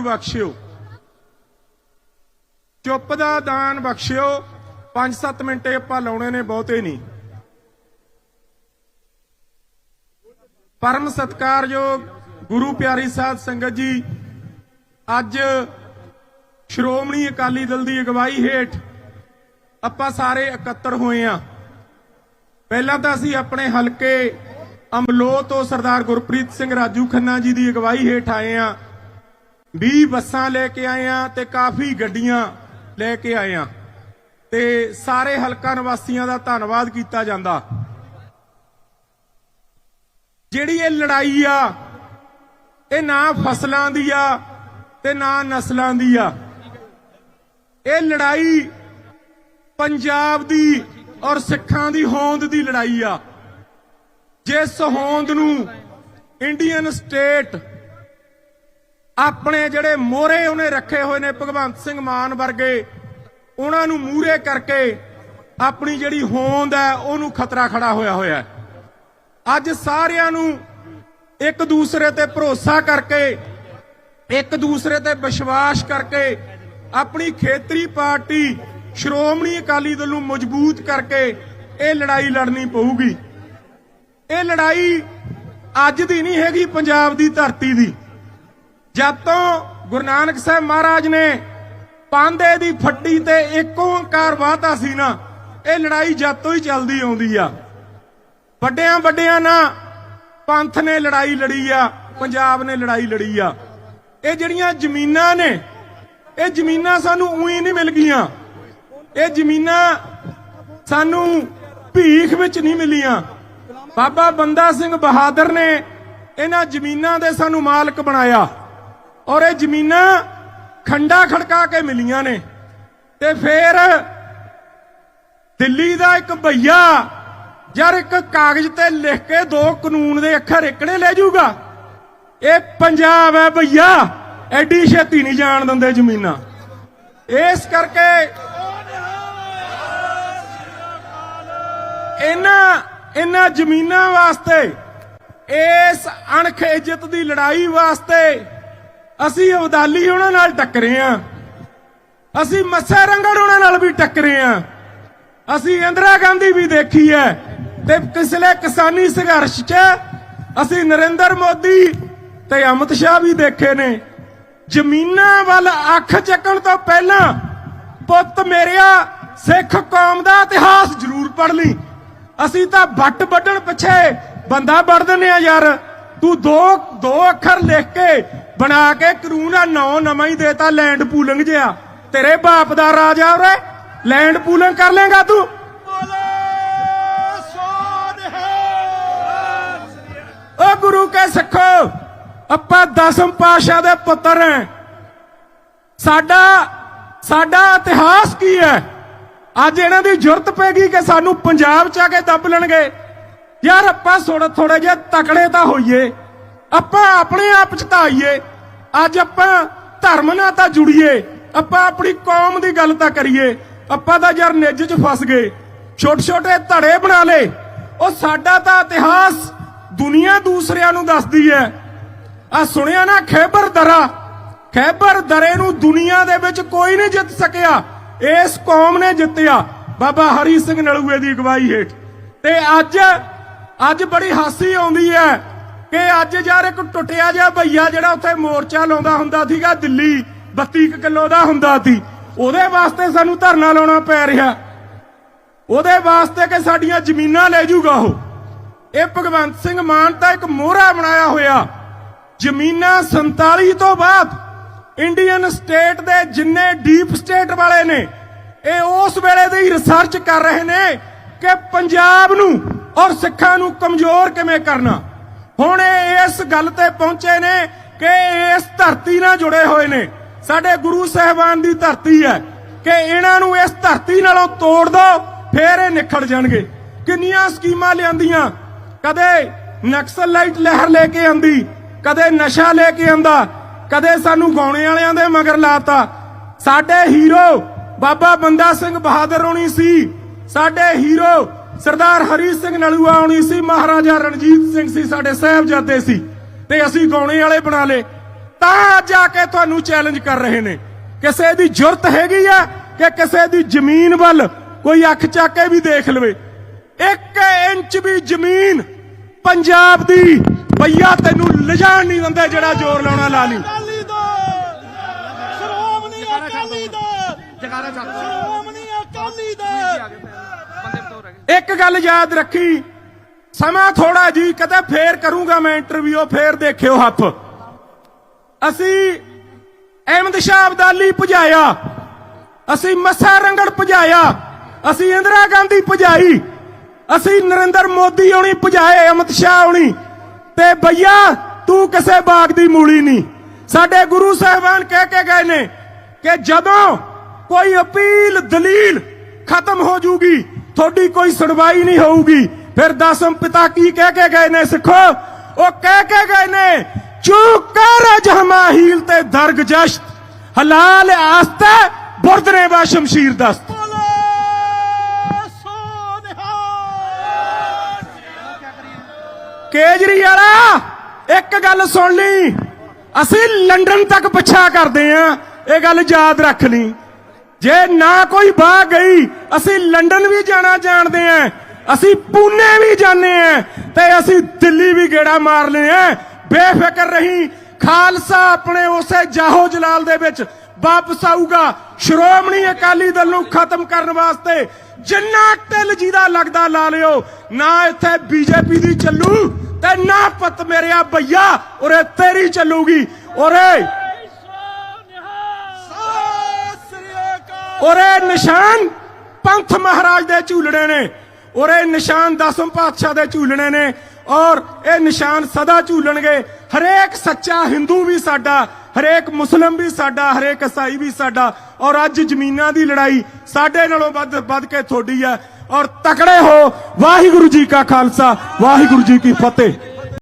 ਜ਼ਰੂਰ ਬਖਸ਼ਿਓ। ਚੁੱਪ ਦਾ ਦਾਨ ਬਖਸ਼ਿਓ। 5-7 ਮਿੰਟੇ ਆਪਾਂ ਲਾਉਣੇ ਨੇ, ਬਹੁਤੇ ਨਹੀਂ। ਪਰਮ ਸਤਕਾਰਯੋਗ ਗੁਰੂ ਪਿਆਰੀ ਸਾਧ ਸੰਗਤ ਜੀ, ਅੱਜ ਸ਼੍ਰੋਮਣੀ ਅਕਾਲੀ ਦਲ ਦੀ ਅਗਵਾਈ ਹੇਠ ਆਪਾਂ ਸਾਰੇ ਇਕੱਤਰ ਹੋਏ ਆ। ਪਹਿਲਾਂ ਤਾਂ ਅਸੀਂ ਆਪਣੇ ਹਲਕੇ ਅਮਲੋ ਤੋਂ ਸਰਦਾਰ ਗੁਰਪ੍ਰੀਤ ਸਿੰਘ ਰਾਜੂ ਖੰਨਾ ਜੀ ਦੀ ਅਗਵਾਈ ਹੇਠ ਆਏ ਆ। 20 ਬੱਸਾਂ ਲੈ ਕੇ ਆਇਆ ਤੇ ਕਾਫੀ ਗੱਡੀਆਂ ਲੈ ਕੇ ਆਇਆ ਤੇ ਸਾਰੇ ਹਲਕਾ ਨਿਵਾਸੀਆਂ ਦਾ ਧੰਨਵਾਦ ਕੀਤਾ ਜਾਂਦਾ। ਜਿਹੜੀ ਇਹ ਲੜਾਈ ਆ, ਇਹ ਨਾ ਫਸਲਾਂ ਦੀ ਆ ਤੇ ਨਾ ਨਸਲਾਂ ਦੀ ਆ। ਇਹ ਲੜਾਈ ਪੰਜਾਬ ਦੀ ਔਰ ਸਿੱਖਾਂ ਦੀ ਹੋਂਦ ਦੀ ਲੜਾਈ ਆ। ਜਿਸ ਹੋਂਦ ਨੂੰ ਇੰਡੀਅਨ ਸਟੇਟ ਆਪਣੇ ਜਿਹੜੇ ਮੋਹਰੇ ਉਹਨੇ ਰੱਖੇ ਹੋਏ ਨੇ ਭਗਵੰਤ ਸਿੰਘ ਮਾਨ ਵਰਗੇ, ਉਹਨਾਂ ਨੂੰ ਮੂਹਰੇ ਕਰਕੇ ਆਪਣੀ ਜਿਹੜੀ ਹੋਂਦ ਹੈ, ਉਹਨੂੰ ਖਤਰਾ ਖੜਾ ਹੋਇਆ ਹੋਇਆ ਅੱਜ ਸਾਰਿਆਂ ਨੂੰ ਇੱਕ ਦੂਸਰੇ ਤੇ ਭਰੋਸਾ ਕਰਕੇ, ਇੱਕ ਦੂਸਰੇ ਤੇ ਵਿਸ਼ਵਾਸ ਕਰਕੇ ਆਪਣੀ ਖੇਤਰੀ ਪਾਰਟੀ ਸ਼੍ਰੋਮਣੀ ਅਕਾਲੀ ਦਲ ਨੂੰ ਮਜ਼ਬੂਤ ਕਰਕੇ ਇਹ ਲੜਾਈ ਲੜਨੀ ਪਊਗੀ। ਇਹ ਲੜਾਈ ਅੱਜ ਦੀ ਨਹੀਂ ਹੈਗੀ, ਪੰਜਾਬ ਦੀ ਧਰਤੀ ਦੀ। ਜਦ ਤੋਂ ਗੁਰੂ ਨਾਨਕ ਸਾਹਿਬ ਮਹਾਰਾਜ ਨੇ ਪਾਂਦੇ ਦੀ ਫੱਟੀ ਤੇ ਇੱਕ ਓੰਕਾਰ ਵਾਤਾ ਸੀ ਨਾ, ਇਹ ਲੜਾਈ ਜਦ ਤੋਂ ਹੀ ਚੱਲਦੀ ਆਉਂਦੀ ਆ। ਵੱਡਿਆਂ ਵੱਡਿਆਂ ਨਾ ਪੰਥ ਨੇ ਲੜਾਈ ਲੜੀ ਆ, ਪੰਜਾਬ ਨੇ ਲੜਾਈ ਲੜੀ ਆ। ਇਹ ਜਿਹੜੀਆਂ ਜ਼ਮੀਨਾਂ ਨੇ, ਇਹ ਜ਼ਮੀਨਾਂ ਸਾਨੂੰ ਉਹੀ ਨਹੀਂ ਮਿਲ ਗਈਆਂ। ਇਹ ਜ਼ਮੀਨਾਂ ਸਾਨੂੰ ਭੀਖ ਵਿੱਚ ਨਹੀਂ ਮਿਲੀਆਂ। ਬਾਬਾ ਬੰਦਾ ਸਿੰਘ ਬਹਾਦਰ ਨੇ ਇਹਨਾਂ ਜ਼ਮੀਨਾਂ ਦੇ ਸਾਨੂੰ ਮਾਲਕ ਬਣਾਇਆ। ਔਰ ਇਹ ਜ਼ਮੀਨਾਂ ਖੰਡਾ ਖੜਕਾ ਕੇ ਮਿਲੀਆਂ ਨੇ। ਤੇ ਫੇਰ ਦਿੱਲੀ ਦਾ ਇੱਕ ਭਈਆ ਯਾਰ ਇੱਕ ਕਾਗਜ਼ ਤੇ ਲਿਖ ਕੇ ਦੋ ਕਾਨੂੰਨ ਦੇ ਅੱਖਰ ਇਕੜੇ ਲੈ ਜਾਊਗਾ। ਇਹ ਪੰਜਾਬ ਹੈ ਭਈਆ, ਐਡੀ ਛੇਤੀ ਨਹੀਂ ਜਾਣ ਦਿੰਦੇ ਜ਼ਮੀਨਾਂ। ਇਸ ਕਰਕੇ ਇਹਨਾਂ ਇਹਨਾਂ ਜ਼ਮੀਨਾਂ ਵਾਸਤੇ, ਇਸ ਅਣਖ ਇੱਜ਼ਤ ਦੀ ਲੜਾਈ ਵਾਸਤੇ ਅਸੀਂ ਅਬਦਾਲੀ ਉਹਨਾਂ ਨਾਲ ਟੱਕਰੇ ਆ। ਅਸੀਂ ਮੱਸੇ ਰੰਗੜ ਉਹਨਾਂ ਨਾਲ ਵੀ ਟੱਕਰੇ ਆ। ਅਸੀਂ ਇੰਦਰਾ ਗਾਂਧੀ ਵੀ ਦੇਖੀ ਹੈ ਤੇ ਪਿਛਲੇ ਕਿਸਾਨੀ ਸੰਘਰਸ਼ 'ਚ ਅਸੀਂ ਨਰਿੰਦਰ ਮੋਦੀ ਤੇ ਅਮਿਤ ਸ਼ਾਹ ਵੀ ਦੇਖੇ ਨੇ। ਜ਼ਮੀਨਾਂ ਵੱਲ ਅੱਖ ਚੱਕਣ ਤੋਂ ਪਹਿਲਾਂ ਪੁੱਤ ਮੇਰਿਆ ਸਿੱਖ ਕੌਮ ਦਾ ਇਤਿਹਾਸ ਜ਼ਰੂਰ ਪੜ੍ਹ ਲਈ। ਅਸੀਂ ਤਾਂ ਵੱਟ ਵੱਢਣ ਪਿੱਛੇ ਬੰਦਾ ਵੜ ਦਿੰਦੇ ਆ ਯਾਰ। ਤੂੰ ਦੋ ਦੋ ਅੱਖਰ ਲਿਖ ਕੇ ਬਣਾ ਕੇ ਕਾਨੂੰਨ ਆ ਨੌ ਨਵਾਂ ਹੀ ਦੇਤਾ ਲੈਂਡ ਪੂਲਿੰਗ ਜਿਆ ਤੇਰੇ ਬਾਪ ਦਾ ਰਾਜ ਆ ਉਰੇ ਲੈਂਡ ਪੂਲਿੰਗ ਕਰ ਲੇਗਾ ਤੂੰ। ਓ ਗੁਰੂ ਕੇ ਸਿੱਖੋ ਆਪਾਂ ਦਸਮ ਪਾਸ਼ਾ ਦੇ ਪੁੱਤਰ ਹਾਂ ਸਾਡਾ ਸਾਡਾ ਇਤਿਹਾਸ ਕੀ ਹੈ ਅੱਜ ਇਹਨਾਂ ਦੀ ਜ਼ਰੂਰਤ ਪੈ ਗਈ ਕਿ ਸਾਨੂੰ ਪੰਜਾਬ ਚ ਆ ਕੇ ਦੱਬ ਲੈਣਗੇ। ਯਾਰ ਆਪਾਂ ਥੋੜਾ ਥੋੜਾ ਜਿਹਾ ਤਕੜੇ ਤਾਂ ਹੋਈਏ। ਆਪਾਂ ਆਪਣੇ ਆਪ ਚ ਤਾਂ ਆਈਏ। ਅੱਜ ਆਪਾਂ ਧਰਮ ਨਾਲ ਤਾਂ ਜੁੜੀਏ। ਆਪਾਂ ਆਪਣੀ ਕੌਮ ਦੀ ਗੱਲ ਤਾਂ ਕਰੀਏ। ਆਪਾਂ ਤਾਂ ਯਾਰ ਨਿੱਜ ਚ ਫਸ ਗਏ। ਛੋਟੇ ਛੋਟੇ ਧੜੇ ਬਣਾ ਲੇ ਉਹ ਸਾਡਾ ਤਾਂ ਇਤਿਹਾਸ ਦੁਨੀਆ ਦੂਸਰਿਆਂ ਨੂੰ ਦੱਸਦੀ ਹੈ। ਆ ਸੁਣਿਆ ਨਾ, ਖੈਬਰ ਦਰਾ। ਖੈਬਰ ਦਰੇ ਨੂੰ ਦੁਨੀਆ ਦੇ ਵਿੱਚ ਕੋਈ ਨਹੀਂ ਜਿੱਤ ਸਕਿਆ। ਇਸ ਕੌਮ ਨੇ ਜਿੱਤਿਆ। ਬਾਬਾ ਹਰੀ ਸਿੰਘ ਨਲੂਏ ਦੀ ਅਗਵਾਈ ਹੇਠ। ਤੇ ਅੱਜ ਅੱਜ ਬੜੀ ਹਾਸੀ ਆਉਂਦੀ ਹੈ। ਕਿ ਅੱਜ ਯਾਰ ਇੱਕ ਟੁੱਟਿਆ ਜਿਹਾ ਭਈਆ ਜਿਹੜਾ ਉੱਥੇ ਮੋਰਚਾ ਲਾਉਂਦਾ ਹੁੰਦਾ ਸੀਗਾ ਦਿੱਲੀ 32 ਕੁ ਕਿਲੋ ਦਾ ਹੁੰਦਾ ਸੀ। ਉਹਦੇ ਵਾਸਤੇ ਸਾਨੂੰ ਧਰਨਾ ਲਾਉਣਾ ਪੈ ਰਿਹਾ। ਉਹਦੇ ਵਾਸਤੇ ਕਿ ਸਾਡੀਆਂ ਜ਼ਮੀਨਾਂ ਲੈ ਜਾਊਗਾ ਉਹ। ਇਹ ਭਗਵੰਤ ਸਿੰਘ ਮਾਨ ਤਾਂ ਇੱਕ ਮੋਹਰਾ ਬਣਾਇਆ ਹੋਇਆ। ਜ਼ਮੀਨਾਂ 47 ਤੋਂ ਬਾਅਦ ਇੰਡੀਅਨ ਸਟੇਟ ਦੇ ਜਿੰਨੇ ਡੀਪ ਸਟੇਟ ਵਾਲੇ ਨੇ, ਇਹ ਉਸ ਵੇਲੇ ਦੀ ਹੀ ਰਿਸਰਚ ਕਰ ਰਹੇ ਨੇ ਕਿ ਪੰਜਾਬ ਨੂੰ ਔਰ ਸਿੱਖਾਂ ਨੂੰ ਕਮਜ਼ੋਰ ਕਿਵੇਂ ਕਰਨਾ। ਹੁਣ ਇਸ ਗੱਲ ਤੇ ਪਹੁੰਚੇ ਨੇ ਕਿ ਇਸ ਧਰਤੀ ਨਾਲ ਜੁੜੇ ਹੋਏ ਨੇ। ਸਾਡੇ ਗੁਰੂ ਸਾਹਿਬਾਨ ਦੀ ਧਰਤੀ ਹੈ ਕਿ ਇਹਨਾਂ ਨੂੰ ਇਸ ਧਰਤੀ ਨਾਲੋਂ ਤੋੜ ਦੋ ਫੇਰ ਇਹ ਨਿਖੜ ਜਾਣਗੇ। ਕਿੰਨੀਆਂ ਸਕੀਮਾਂ ਲਿਆਂਦੀਆਂ। ਕਦੇ ਨਕਸਲਾਈਟ ਲਹਿਰ ਲੈ ਕੇ ਆਂਦੀ, ਕਦੇ ਨਸ਼ਾ ਲੈ ਕੇ ਆਂਦਾ, ਕਦੇ ਸਾਨੂੰ ਗਾਉਣੇ ਵਾਲਿਆਂ ਦੇ ਮਗਰ ਲਾਤਾ। ਸਾਡੇ ਹੀਰੋ ਬਾਬਾ ਬੰਦਾ ਸਿੰਘ ਬਹਾਦਰ ਹੋਣੀ ਸੀ। ਸਾਡੇ ਹੀਰੋ ਸਰਦਾਰ ਹਰੀ ਸਿੰਘ ਨਲੂਆ ਹੋਣੀ ਸੀ, ਮਹਾਰਾਜਾ ਰਣਜੀਤ ਸਿੰਘ ਸੀ, ਸਾਡੇ ਸਾਹਿਬਜ਼ਾਦੇ ਸੀ। ਤੇ ਅਸੀਂ ਗਾਉਣੇ ਵਾਲੇ ਬਣਾ ਲੇ ਤਾਂ ਅੱਜ ਕੇ ਤੁਹਾਨੂੰ ਚੈਲੰਜ ਕਰ ਰਹੇ ਨੇ। ਕਿਸੇ ਦੀ ਜੁਰਤ ਹੈਗੀ ਆ ਕਿ ਕਿਸੇ ਦੀ ਜ਼ਮੀਨ ਵੱਲ ਕੋਈ ਅੱਖ ਚੱਕ ਕੇ ਵੀ ਦੇਖ ਲਵੇ। ਇੱਕ ਇੰਚ ਵੀ ਜ਼ਮੀਨ ਪੰਜਾਬ ਦੀ ਭਈਆ ਤੈਨੂੰ ਲਿਜਾਣ ਨਹੀਂ ਦਿੰਦੇ ਜਿਹੜਾ ਜ਼ੋਰ ਲਾਉਣਾ ਲਾ ਲਈ। ਅਕਾਲੀ ਜਗਾਰਾ ਚੱਲ ਸ਼੍ਰੋਮਣੀ ਅਕਾਲੀ ਦਲ! ਇੱਕ ਗੱਲ ਯਾਦ ਰੱਖੀ। ਸਮਾਂ ਥੋੜਾ ਜੀ, ਕਦੇ ਫੇਰ ਕਰੂੰਗਾ ਮੈਂ ਇੰਟਰਵਿਊ ਫੇਰ ਦੇਖਿਓ ਹੱਥ। ਅਸੀਂ ਅਹਿਮਦ ਸ਼ਾਹ ਅਬਦਾਲੀ ਭਜਾਇਆ। ਅਸੀਂ ਮੱਸਾ ਰੰਗੜ ਭਜਾਇਆ। ਅਸੀਂ ਇੰਦਰਾ ਗਾਂਧੀ ਭਜਾਈ। ਅਸੀਂ ਨਰਿੰਦਰ ਮੋਦੀ ਹੋਣੀ ਭਜਾਏ ਅਮਿਤ ਸ਼ਾਹ ਹੋਣੀ। ਤੇ ਭਈਆ, ਤੂੰ ਕਿਸੇ ਬਾਗ ਦੀ ਮੂਲੀ ਨਹੀਂ। ਸਾਡੇ ਗੁਰੂ ਸਾਹਿਬਾਨ ਕਹਿ ਕੇ ਗਏ ਨੇ ਕਿ ਜਦੋਂ ਕੋਈ ਅਪੀਲ, ਦਲੀਲ ਖਤਮ ਹੋ ਜੂਗੀ ਤੁਹਾਡੀ ਕੋਈ ਸੁਣਵਾਈ ਨਹੀਂ ਹੋਊਗੀ। ਫਿਰ ਦਸਮ ਪਿਤਾ ਕੀ ਕਹਿ ਕੇ ਗਏ ਨੇ ਸਿੱਖੋ? ਉਹ ਕਹਿ ਕੇ ਗਏ ਨੇ ਚੂਕ ਕਰ ਜਹਮਾਹੀਲ ਤੇ ਦਰਗ ਜਸ਼ਤ ਹਲਾਲ ਆਸਤੇ ਬੁਰਦਨੇ ਬਾ ਸ਼ਮਸ਼ੀਰ ਦਸਤ। ਸੋਨਿਹਾਲ। ਕੇਜਰੀਵਾਲਾ ਇੱਕ ਗੱਲ ਸੁਣ ਲਈ। ਅਸੀਂ ਲੰਡਨ ਤੱਕ ਪਿੱਛਾ ਕਰਦੇ ਆਂ। ਇਹ ਗੱਲ ਯਾਦ ਰੱਖ ਲਈ। ਜੇ ਨਾ ਕੋਈ ਬਾਹ ਗਈ, ਅਸੀਂ ਲੰਡਨ ਵੀ ਜਾਣਾ ਜਾਣਦੇ ਆਂ, ਅਸੀਂ ਪੂਨੇ ਵੀ ਜਾਂਦੇ ਆਂ, ਤੇ ਅਸੀਂ ਦਿੱਲੀ ਵੀ ਗੇੜਾ ਮਾਰਨੇ ਆਂ। ਬੇਫਿਕਰ ਰਹੀ, ਖਾਲਸਾ ਆਪਣੇ ਉਸੇ ਜਾਹੋ ਜਲਾਲ ਦੇ ਵਿੱਚ ਵਾਪਸ ਆਊਗਾ। ਸ਼੍ਰੋਮਣੀ ਅਕਾਲੀ ਦਲ ਨੂੰ ਖਤਮ ਕਰਨ ਵਾਸਤੇ ਜਿੰਨਾ ਟਿਲ ਜਿਹਦਾ ਲੱਗਦਾ ਲਾ ਲਿਓ, ਨਾ ਇੱਥੇ ਬੀਜੇਪੀ ਦੀ ਚੱਲੂ, ਤੇ ਨਾ ਪਤ ਮੇਰਿਆ ਭਈਆ ਉਰੇ ਤੇਰੀ ਚੱਲੂਗੀ। ਉਰੇ ਅਕਾਲ ਉਰੇ ਨਿਸ਼ਾਨ ਪੰਥ ਮਹਾਰਾਜ ਦੇ ਝੂਲਣੇ ਨੇ। ਉਰੇ ਨਿਸ਼ਾਨ ਦਸਮ ਪਾਤਸ਼ਾਹ ਦੇ ਝੂਲਣੇ ਨੇ। ਔਰ ਇਹ ਨਿਸ਼ਾਨ ਸਦਾ ਝੂਲਣਗੇ। ਹਰੇਕ ਸੱਚਾ ਹਿੰਦੂ ਵੀ ਸਾਡਾ, ਹਰੇਕ ਮੁਸਲਮ ਵੀ ਸਾਡਾ, ਹਰੇਕ ਈਸਾਈ ਵੀ ਸਾਡਾ। ਔਰ ਅੱਜ ਜ਼ਮੀਨਾਂ ਦੀ ਲੜਾਈ ਸਾਡੇ ਨਾਲੋਂ ਵੱਧ ਵੱਧ ਕੇ ਤੁਹਾਡੀ ਹੈ ਔਰ ਤਕੜੇ ਹੋ ਵਾਹਿਗੁਰੂ ਜੀ ਕਾ ਖਾਲਸਾ, ਵਾਹਿਗੁਰੂ ਜੀ ਕੀ ਫਤਿਹ।